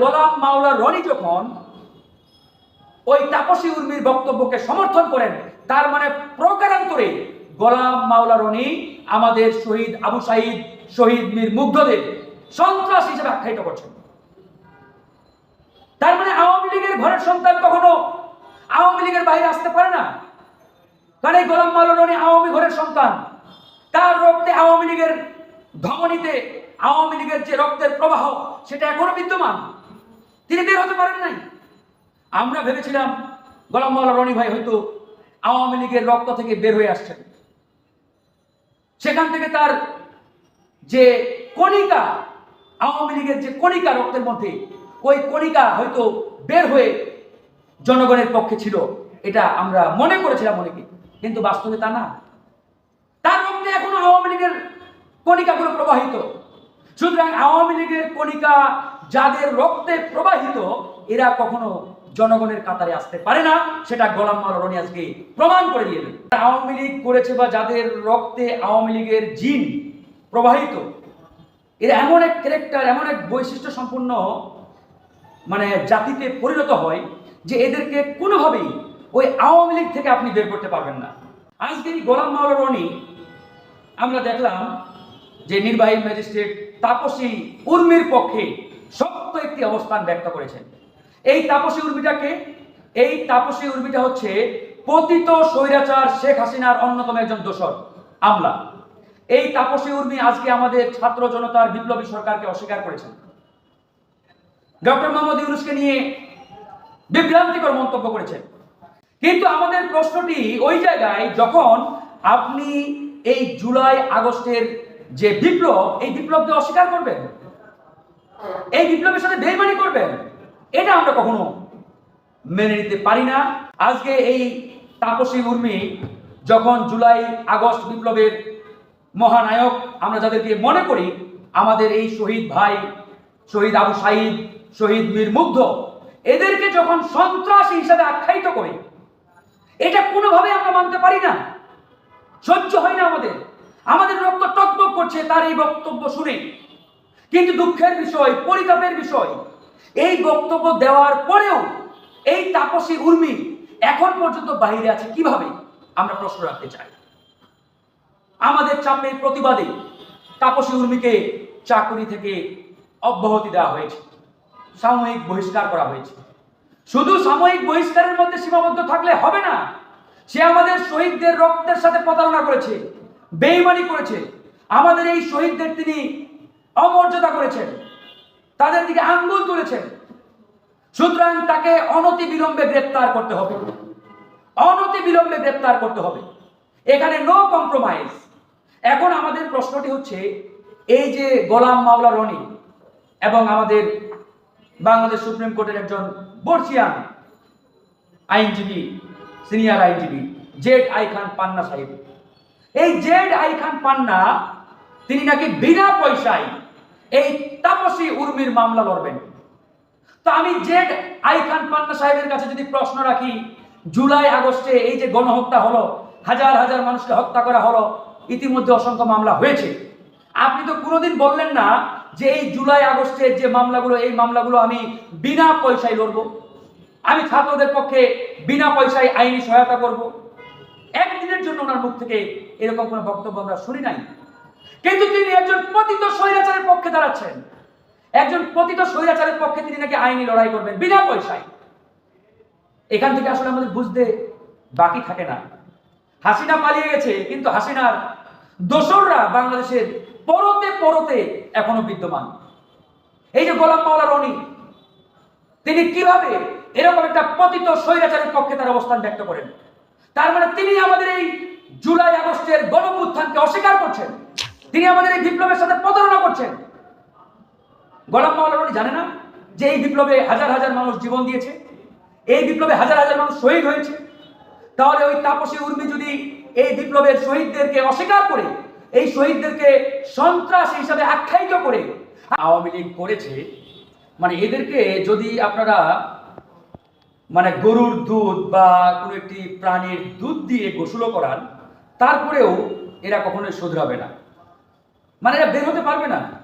গোলাম মাওলা রনি যখন ওই তাপসী উর্মির বক্তব্যকে সমর্থন করেন, তার মানে প্রকারান্তরে গোলাম মাওলা রনি আমাদের শহীদ আবু সাইদ, শহীদ মীর মুগ্ধদের সন্ত্রাস হিসেবে আখ্যায়িত করছেন। তার মানে আওয়ামী লীগের ঘরের সন্তান কখনো আওয়ামী লীগের বাইরে আসতে পারে না। কারণ এই গোলাম মাওলা রনি আওয়ামী ঘরের সন্তান। তার রক্তে আওয়ামী লীগের ধমনীতে আওয়ামী লীগের যে রক্তের প্রবাহ, সেটা এখনও বিদ্যমান। তিনি বের হতে পারেন নাই। আমরা ভেবেছিলাম, গোলাম মাওলা রনি ভাই হয়তো আওয়ামী লীগের রক্ত থেকে বের হয়ে আসছেন। সেখান থেকে তার যে কণিকা, আওয়ামী লীগের যে কণিকা রক্তের মধ্যে, ওই কণিকা হয়তো বের হয়ে জনগণের পক্ষে ছিল, এটা আমরা মনে করেছিলাম অনেকে, কিন্তু বাস্তবে তা না। তার রক্তে এখনও আওয়ামী লীগের কণিকাগুলো প্রবাহিত। সুতরাং আওয়ামী লীগের কণিকা যাদের রক্তে প্রবাহিত, এরা কখনো জনগণের কাতারে আসতে পারে না। সেটা গোলাম মাওলা রনি আজকে প্রমাণ করে দিয়ে দেবে আওয়ামী লীগ করেছে বা যাদের রক্তে আওয়ামী লীগের জিন প্রবাহিত, এরা এমন এক ক্যারেক্টার এমন এক বৈশিষ্ট্য সম্পূর্ণ মানে জাতিতে পরিণত হয় যে এদেরকে কোনোভাবেই ওই আওয়ামী লীগ থেকে আপনি বের করতে পারবেন না। আজকে গোলাম মাওলা রনি, আমরা দেখলাম যে নির্বাহী ম্যাজিস্ট্রেট তাপসী উর্মির পক্ষে একটি অবস্থান ব্যক্ত করেছেন এই তাপসী উর্মিটাকে, এই তাপসী উর্মিটা হচ্ছে পতিত স্বৈরাচার শেখ হাসিনার অন্যতম একজন দোসর আমলা। এই তাপসী উর্মি আজকে আমাদের ছাত্র জনতার বিপ্লবী সরকারকে অস্বীকার করেছেন। ডক্টর মোহাম্মদ ইউনুসকে নিয়ে বিভ্রান্তিকর মন্তব্য করেছেন। কিন্তু আমাদের প্রশ্নটি ওই জায়গায় যখন আপনি এই জুলাই আগস্টের যে বিপ্লব, এই বিপ্লবকে অস্বীকার করবেন এই বিপ্লবের সাথে বেইমানি করবেন, এটা আমরা কখনো মেনে নিতে পারি না। আজকে এই তাপসী উর্মি যখন জুলাই, আগস্ট বিপ্লবের মহানায়ক, আমরা যাদেরকে মনে করি, আমাদের এই শহীদ ভাই, শহীদ আবু সাইদ, শহীদ মীর মুগ্ধ, এদেরকে যখন সন্ত্রাসী হিসাবে আখ্যায়িত করে, এটা কোনোভাবে আমরা মানতে পারি না। সহ্য হয় না আমাদের। আমাদের রক্ত টকবক করছে, তার এই বক্তব্য শুনে কিন্তু দুঃখের বিষয়, পরিতাপের বিষয়। এই বক্তব্য দেওয়ার পরেও এই তাপসী উর্মি এখন পর্যন্ত বাইরে আছে। কীভাবে? আমরা প্রশ্ন রাখতে চাই। আমাদের চাপের প্রতিবাদে তাপসী উর্মিকে চাকরি থেকে অব্যাহতি দেওয়া হয়েছে। সাময়িক বহিষ্কার করা হয়েছে। শুধু সাময়িক বহিষ্কারের মধ্যে সীমাবদ্ধ থাকলে হবে না, সে আমাদের শহীদদের রক্তের সাথে প্রতারণা করেছে, বেইমানি করেছে। আমাদের এই শহীদদের তিনি অমর্যাদা করেছেন। তাদের দিকে আঙ্গুল তুলেছেন। সুতরাং তাকে অনতি বিলম্বে গ্রেপ্তার করতে হবে। অনতি বিলম্বে গ্রেপ্তার করতে হবে। এখানে নো কম্প্রোমাইজ এখন আমাদের প্রশ্নটি হচ্ছে, এই যে গোলাম মাওলা রনি এবং আমাদের বাংলাদেশ সুপ্রিম কোর্টের একজন বর্ষিয়ান আইনজীবী, সিনিয়র আইনজীবী, জেড আই খান পান্না সাহেব। এই জেড আই খান পান্না, তিনি নাকি বিনা পয়সায় এই তাপসী উর্মির মামলা লড়বেন। তো আমি জেড আই খান পান্না সাহেবের কাছে যদি প্রশ্ন রাখি, জুলাই আগস্টে এই যে গণহত্যা হলো, হাজার হাজার মানুষকে হত্যা করা হলো, ইতিমধ্যে অসংখ্য মামলা হয়েছে। আপনি তো কোনোদিন বললেন না যে এই জুলাই আগস্টের যে মামলাগুলো, এই মামলাগুলো আমি বিনা পয়সায় লড়ব। আমি ছাত্রদের পক্ষে বিনা পয়সায় আইনি সহায়তা করব। একদিনের জন্য ওনার মুখ থেকে এরকম কোনো বক্তব্য আমরা শুনি নাই। কিন্তু তিনি একজন পতিত স্বৈরাচারের পক্ষে দাঁড়াচ্ছেন। একজন পতিত স্বৈরাচারের পক্ষে তিনি নাকি আইনি লড়াই করবেন, বিনা পয়সায়। এখান থেকে আসলে আমাদের বুঝতে বাকি থাকে না। হাসিনা পালিয়ে গেছে, কিন্তু হাসিনার দোসররা বাংলাদেশের পরতে পরতে এখনও বিদ্যমান। এই যে গোলাম মাওলা রনি, তিনি কীভাবে এরকম একটা পতিত স্বৈরাচারের পক্ষে তার অবস্থান ব্যক্ত করেন? তার মানে তিনি আমাদের এই জুলাই আগস্টের গণপুত্থানকে অস্বীকার করছেন। তিনি আমাদের এই বিপ্লবের সাথে প্রতারণা করছেন। গোলাম রনি জানে না যে এই বিপ্লবে হাজার হাজার মানুষ জীবন দিয়েছে, এই বিপ্লবে হাজার হাজার মানুষ শহীদ হয়েছে। তাহলে ওই তাপসী উর্মি যদি এই বিপ্লবের শহীদদেরকে অস্বীকার করে, এই শহীদদেরকে সন্ত্রাস হিসাবে আখ্যায়িত করে, আওয়ামী লীগ করেছে মানে এদেরকে যদি আপনারা মানে গরুর দুধ বা কোনো একটি প্রাণীর দুধ দিয়ে গোসলও করান, তারপরেও এরা কখনোই শোধরাবে না। মানে এরা বের হতে পারবে না।